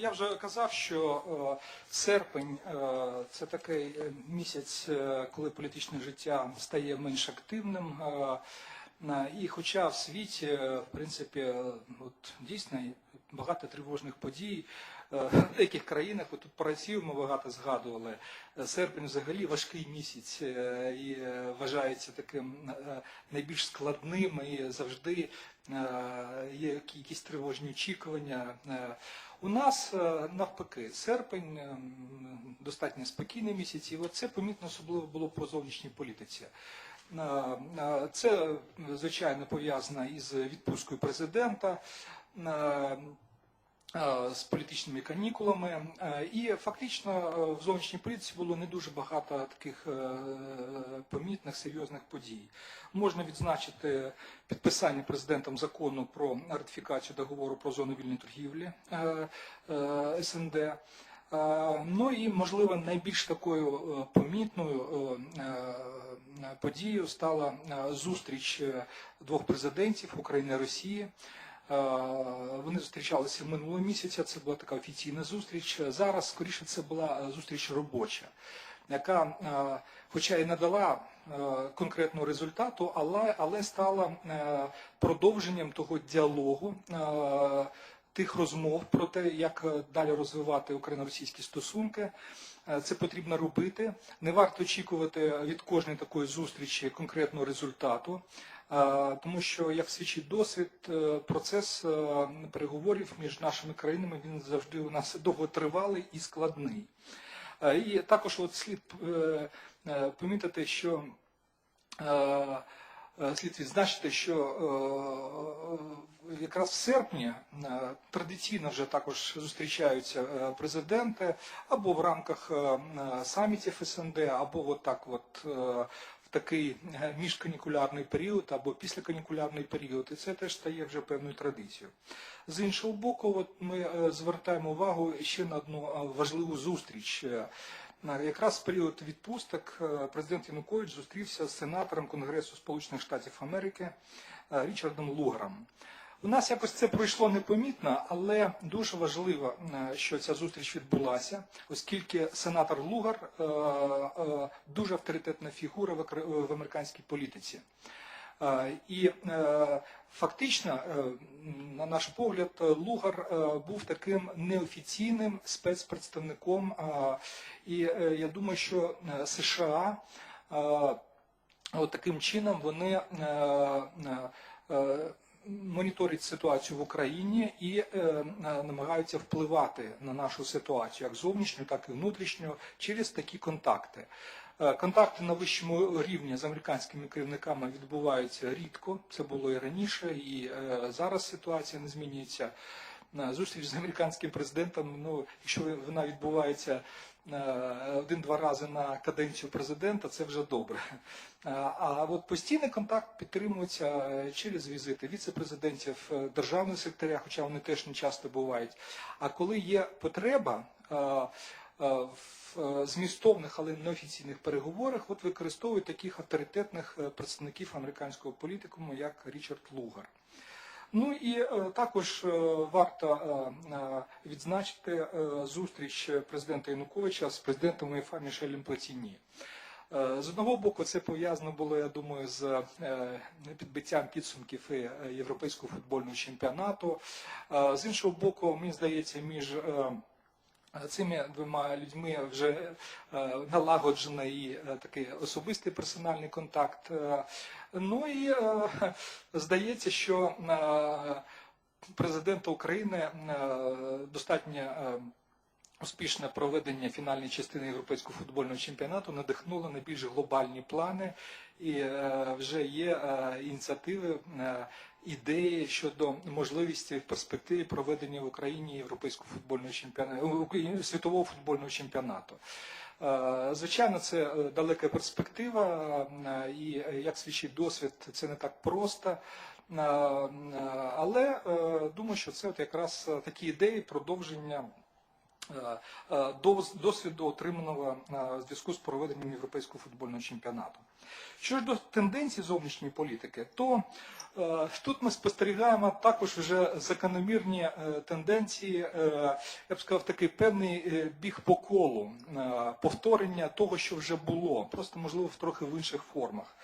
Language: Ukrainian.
Я вже казав, що е, серпень е, це такий е, місяць, коли політичне життя стає менш активним. Е, І хоча в світі, е, в принципі, е, от дійсно багато тривожних подій. В деяких країнах, от тут про Росію ми багато згадували. Серпень взагалі важкий місяць і вважається таким найбільш складним і завжди є якісь тривожні очікування. У нас навпаки, серпень достатньо спокійний місяць, і це помітно особливо було по зовнішній політиці. Це, звичайно, пов'язано із відпусткою президента. З політичними канікулами, і фактично е, в зовнішній політиці було не дуже багато таких е, помітних серйозних подій. Можна відзначити підписання президентом закону про ратифікацію договору про зону вільної торгівлі е, СНД. Е, Ну і можливо найбільш такою е, помітною е, подією стала зустріч двох президентів України і Росії. Вони зустрічалися минулого місяця. Це була така офіційна зустріч. Зараз, скоріше, це була зустріч робоча, яка, хоча і не дала е, конкретного результату, але, але стала продовженням того діалогу. Тих розмов про те, як е, далі розвивати україно-російські стосунки, Е, це потрібно робити. Не варто очікувати від кожної такої зустрічі конкретного результату, е, тому що, як свідчить досвід, процес переговорів між нашими країнами він завжди у нас довготривалий і складний. І також от слід помітити, що слід відзначити, що е, якраз в серпні е, традиційно вже також зустрічаються е, президенти або в рамках е, е, самітів СНД, або от так от е, в такий е, міжканікулярний період, або післяканікулярний період, і це теж стає вже певною традицією. З іншого боку, от ми е, звертаємо увагу ще на одну е, важливу зустріч. Якраз в період відпусток е, президент Янукович зустрівся з сенатором Конгресу Сполучених Штатів Америки е, Річардом Лугаром. У нас якось це пройшло непомітно, але дуже важливо, е, що ця зустріч відбулася, оскільки сенатор Лугар дуже авторитетна фігура в американській політиці. Е, І е, фактично, е, на наш погляд, Лугар був таким неофіційним спецпредставником. І я думаю, що США таким чином вони моніторять ситуацію в Україні і намагаються впливати на нашу ситуацію, як зовнішню, так і внутрішню, через такі контакти. Е, Контакти на вищому рівні з американськими керівниками відбуваються рідко. Це було і раніше, і е, зараз ситуація не змінюється. Е, Зустріч з американським президентом, ну, якщо вона відбувається один-два рази на каденцію президента, це вже добре. А от постійний контакт підтримується через візити віце-президентів, державних секретаря, хоча вони теж не часто бувають. А коли є потреба в е, змістовних, але неофіційних переговорах, от використовують таких авторитетних е, представників американського політикуму, як Річард Лугар. Ну і е, також е, варто е, е, відзначити е, зустріч президента Януковича з президентом УЄФА Мішелем Платіні. Е, З одного боку, це пов'язано було, я думаю, з е, підбиттям підсумків е, європейського футбольного чемпіонату. Е, З іншого боку, мені здається, між е, Цими двома людьми вже е, налагоджений е, такий особистий персональний контакт. Е, Ну і здається, що президента України достатньо успішне проведення фінальної частини європейського футбольного чемпіонату надихнуло на більш глобальні плани, і е, вже є е, ініціативи, е, ідеї щодо можливості в перспективі проведення в Україні європейського футбольного чемпіонату світового футбольного чемпіонату. Звичайно, це далека перспектива, і як свідчить досвід, це не так просто. Але думаю, що це от якраз такі ідеї продовження досвіду, отриманого е, в зв'язку з проведенням європейського футбольного чемпіонату. Що ж до тенденцій зовнішньої політики, то е, тут ми спостерігаємо також вже закономірні е, тенденції, е, я б сказав, такий певний е, біг по колу, е, повторення того, що вже було, просто можливо трохи в інших формах.